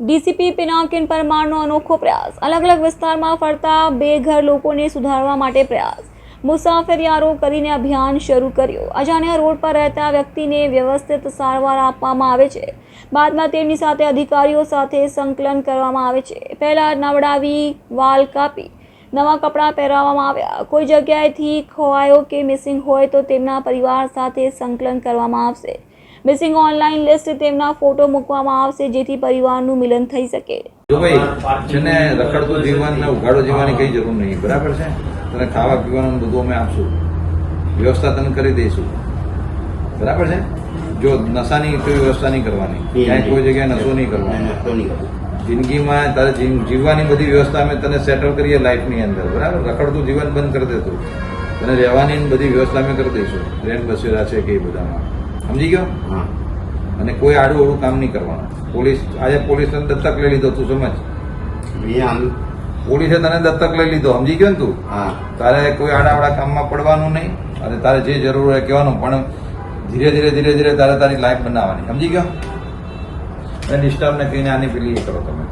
DCP Pinakin પરમારનો અનોખો પ્રયાસ. અલગ અલગ વિસ્તારમાં ફરતા બેઘર લોકોને સુધારવા માટે પ્રયાસ. મુસાફરિયારો કરીને અભિયાન શરૂ કર્યું. અજાણ્યા રોડ પર રહેતા વ્યક્તિને વ્યવસ્થિત સારવાર આપવામાં આવે છે. બાદમાં તેમની સાથે અધિકારીઓ સાથે સંકલન કરવામાં આવે છે. પહેલાં નવડાવી વાલ કાપી નવા કપડાં પહેરાવવામાં આવ્યા. કોઈ જગ્યાએથી ખોવાયો કે મિસિંગ હોય તો તેમના પરિવાર સાથે સંકલન કરવામાં આવશે. મિસિંગ ઓનલાઈન લિસ્ટ તેમના ફોટો મૂકવામાં આવશે જેથી પરિવારનું મિલન થઈ શકે. જો ભાઈ છે ને રખડતું જીવન ને ઉઘાડો જીવવાની કઈ જરૂર નહીં. બરાબર છે? તને ખાવા પીવાનું બધું અમે આપશું. વ્યવસ્થા તને કરી દઈશું. બરાબર છે? જો નશાની કોઈ વ્યવસ્થા નહીં કરવાની. ક્યાંય કોઈ જગ્યાએ નશો નહીં કરવાનો. જિંદગીમાં તારે જીવ- જીવવાની બધી વ્યવસ્થા અમે તને સેટલ કરીએ લાઈફની અંદર. બરાબર? રખડતું જીવન બંધ કરી દેતું. તને રહેવાની બધી વ્યવસ્થા અમે કરી દઈશું. ટ્રેન બસેરા છે કે એ બધામાં. સમજી ગયો? હા. અને કોઈ આડું અવળું કામ નહીં કરવાનું. પોલીસ આજે પોલીસ તને દત્તક લઈ લીધો તું સમજ? પોલીસે તને દત્તક લઈ લીધો સમજી ગયો ને તું? તારે કોઈ આડાવડા કામમાં પડવાનું નહીં અને તારે જે જરૂર હોય કહેવાનું પણ ધીરે ધીરે ધીરે ધીરે તારે તારી લાઈફ બનાવવાની. સમજી ગયો? અને ડિસ્ટર્બ કહીને આની પેલી એ કરો તમે.